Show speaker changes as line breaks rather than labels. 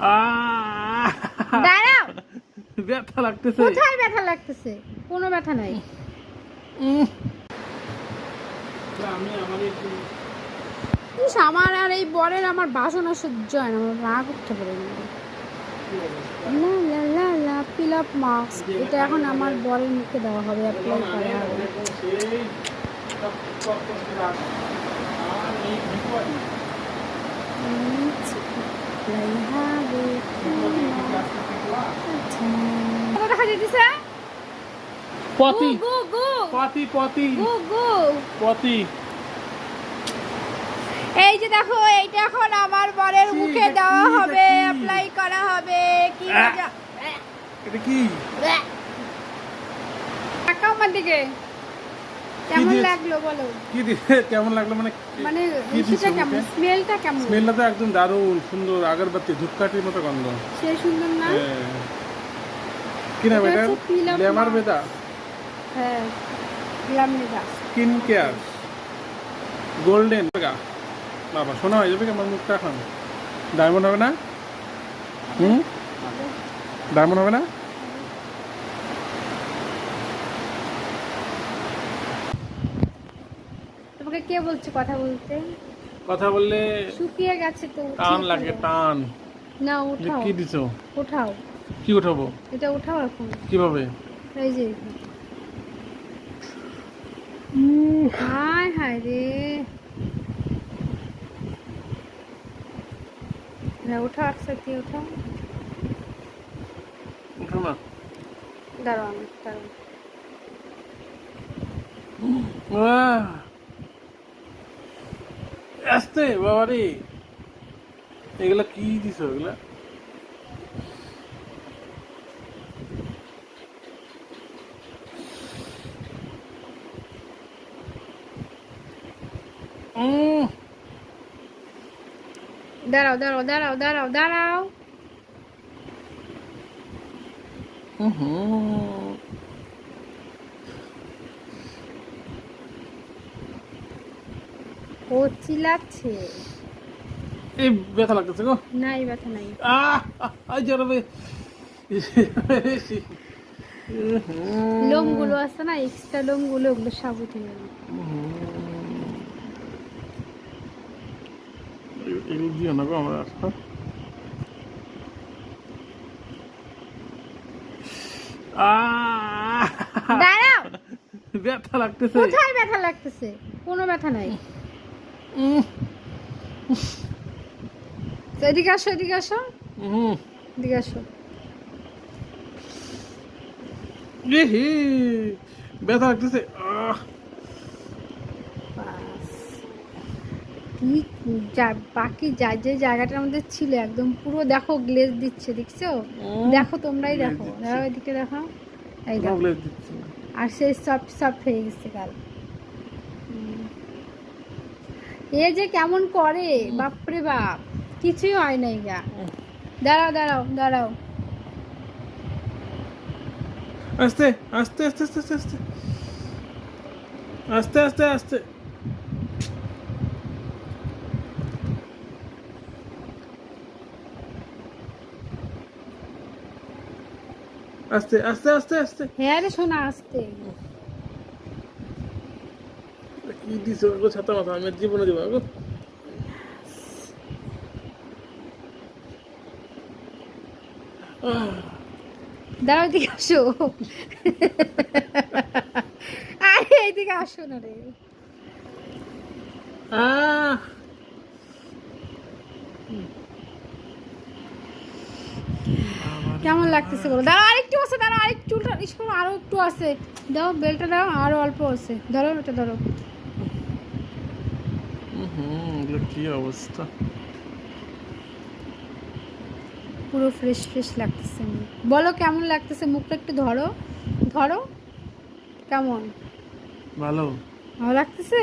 আহ!
দাঁড়াও।
ব্যথা লাগতেছে।
কোথায় ব্যথা লাগতেছে? কোনো ব্যথা নাই।
আমি আমার একটু
আমার আর এই বরের আমার বাসনা সহ্য হয় না। আমার রাগ উঠতে পারে না। লা লা লা লা আপ মাস্ক এটা এখন আমার বরের মুখে দেওয়া হবে অ্যাপ্লাই করা।
আর এই
এই যে দেখো এইটা এখন আমার বরের মুখে দেওয়া হবে অ্যাপ্লাই করা হবে কি
এটা কি?
তাকাও আমার দিকে। কেমন লাগল বলো?
কি কেমন লাগল? মানে
মানে কেমন? স্মেলটা কেমন?
স্মেলটা তো একদম দারুণ সুন্দর আগরবাতি ধূপকাঠির মতো গন্ধ।
সে সুন্দর না?
হ্যাঁ। কি নাম
এটা।
বেদা
হ্যাঁ
স্কিন কেয়ার। গোল্ডেন বাবা শোনা হয়ে যাবে কি আমার মুখটা এখন? ডায়মন্ড হবে না? হুম? ডায়মন্ড হবে না?
কে বলছে কথা বলতে?
কথা বললে
শুকিয়ে গেছে তো
টান লাগে। টান।
না উঠাও।
কি দিছো?
উঠাও।
কি উঠাবো?
এটা উঠাও এখন।
কীভাবে?
এই যে। হায় হায় রে। না উঠাও একসাথে উঠাও।
উঠো না।
দাঁড়াও আমি দাঁড়াও!
আস্তে বাবারে। এগুলা কি দিছো এগুলা? উম,
দাঁড়াও দাঁড়াও দাঁড়াও দাঁড়াও দাঁড়াও।
উহুম।
ও চিল্লাচ্ছে।
এই ব্যথা লাগতেছে গো।
নাই ব্যথা নাই।
আহ আই
লোমগুলো আছে না এক্সট্রা লোমগুলো ওগুলো সব উঠে যাবে
এগুলো না গো আমার!
দাঁড়াও।
ব্যথা লাগতেছে।
কোথায় ব্যথা লাগতেছে? কোনো ব্যথা নাই। এদিকে আসো এদিকে আসো। এদিকে আসো।
ব্যথা লাগতেছে।
কি বাকি যা যে জায়গাটার মধ্যে ছিল একদম পুরো দেখো গ্লেজ দিচ্ছে দেখছ? দেখো তোমরাই দেখো। দেখো এদিকে দেখো। এই দেখো। আর সে সব সব হয়ে গেছে কাল। এ যে কেমন করে? বাপরে বাপ কিছুই হয় নাই গা। দাঁড়াও দাঁড়াও দাঁড়াও।
আস্তে আস্তে আস্তে আস্তে আস্তে আস্তে। আস্তে আস্তে আস্তে। আস্তে আস্তে আস্তে আস্তে।
হ্যাঁ রে শোনা আসতে।
কি ছাতা মাথা? আমি জীবনে দেবো গো আহ,
দাঁড়াও এদিকে আসো। আরে আসো না রে।
আহ।
কেমন লাগতেছে বলো? দাঁড়াও আরেকটু আছে দাঁড়াও আরেকটু আরও একটু আছে। দাও বেলটা দাও আরও অল্প আছে। ধরো এটা ধরো।
হুম এগুলো কি অবস্থা?
পুরো ফ্রেশ ফ্রেশ লাগতেছে বলো কেমন লাগতেছে? মুখটা একটু ধরো। ধরো। কেমন?
ভালো।
ভালো লাগতেছে।